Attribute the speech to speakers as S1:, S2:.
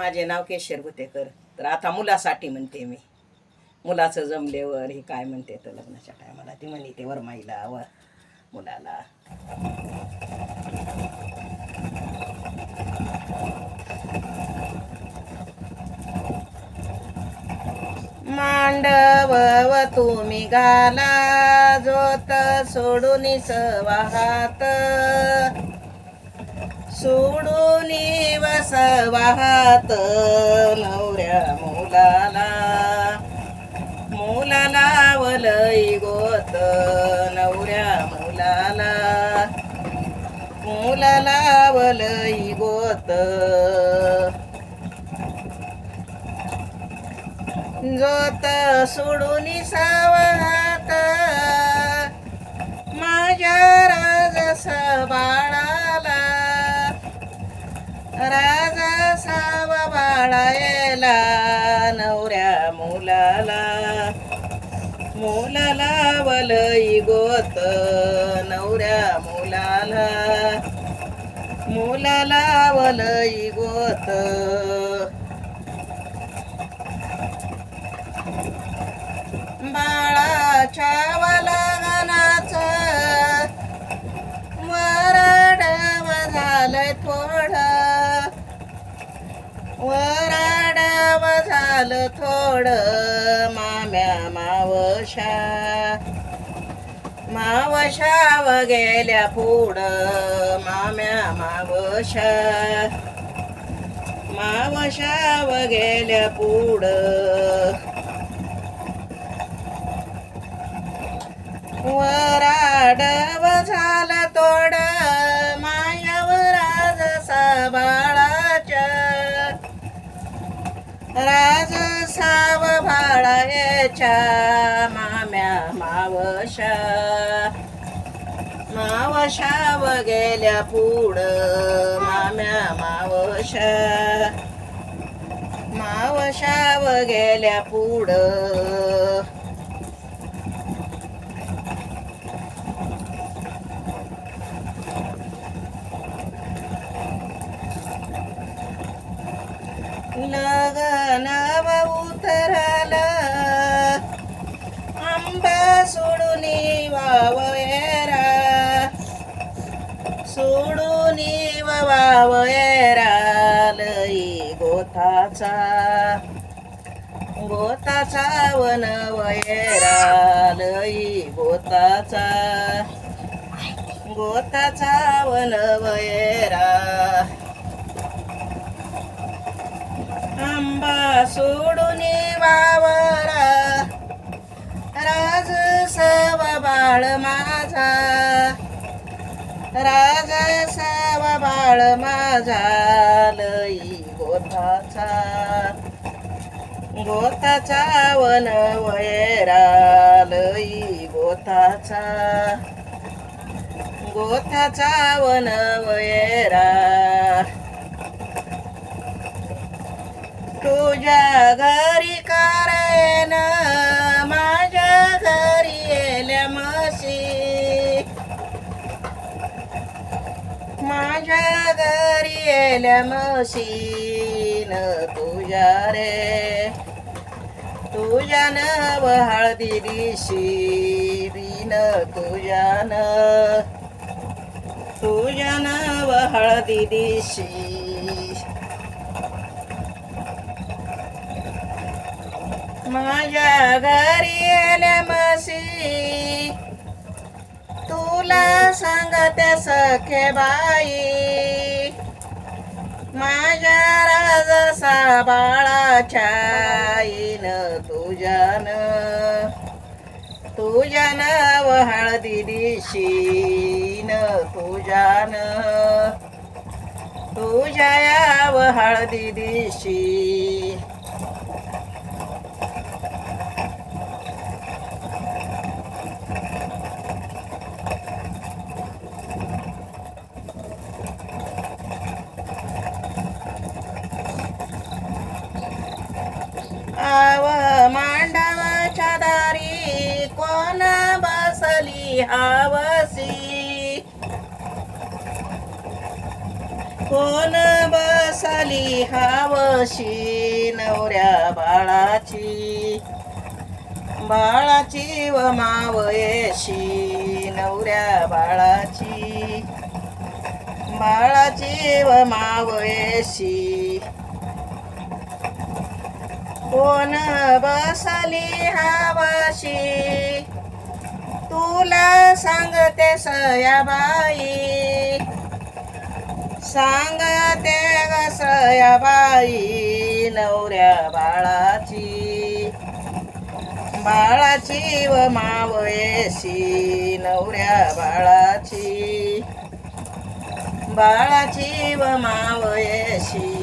S1: माझे नाव केशर गुतेकर. तर आता मुलासाठी म्हणते मी. मुलाचं जमलेवर हे काय म्हणते तर लग्नाच्या टायमाला ती म्हणते वरमाईला व मुलाला. मांडव व तुम्ही घाला जोत सोडून वाहात सोडून वसवाहात नवऱ्या मुलाला. मुलाला वलई गोत नवऱ्या मुलाला. मुलाला वलई गोत. जोत सोडून सावहात. माझ्या राजस बाळा राजा साव बाळायला नवऱ्या मुलाला. मुलाला वलई गोत नवऱ्या मुलाला. मुलाला वलई गोत. बा वराडाव झालं थोडं माम्या मावशा. मावशाव गेल्या पुढं माम्या मावशा. मावशाव गेल्या पुढं. वराडव झालं माम्या मावशा मावशाव गेल्या पुढं माम्या मावशा मावशाव गेल्या पुढं love. सोडून वावयरा. सोडून वावयरा लई गोताचा. गोताचा वन वयरा लई गोताचा. गोताचा वन वयरा आंबा सोडून बाळ माझा. राजा सव बाळ माझा. लई गोताचा. गोताचा वन वैरा. लई गोताचा. गोताचा वन वैरा. तुझ्या घरी का माझ्या घरी येल्या म्हशीन तुझ्या रे. तुझ्या नव हळदी दिशी बिन तुझ्यान. तुझ्या नव हळदी दिशी. माझ्या घरी आल्या सांगते सखे बाई माझ्या राजसा बाळाच्या आईन तुझ्यान तुझ्यान हळदी दिशीन तुझ्यान. तुझ्या याव हळदी दिशी आव मांडवाच्या दारी कोण बसली हावसी कोण बसा बसली हावशी नवऱ्या बाळाची? बाळाची व मावयशी नवऱ्या बाळाची. बाळाची व मावयशी. कोण बसली हावशी तुला सांगते सयाबाई सांगते ग सयाबाई नवऱ्या बाळाची. बाळाची व मावयशी नवऱ्या बाळाची. बाळाची व मावयशी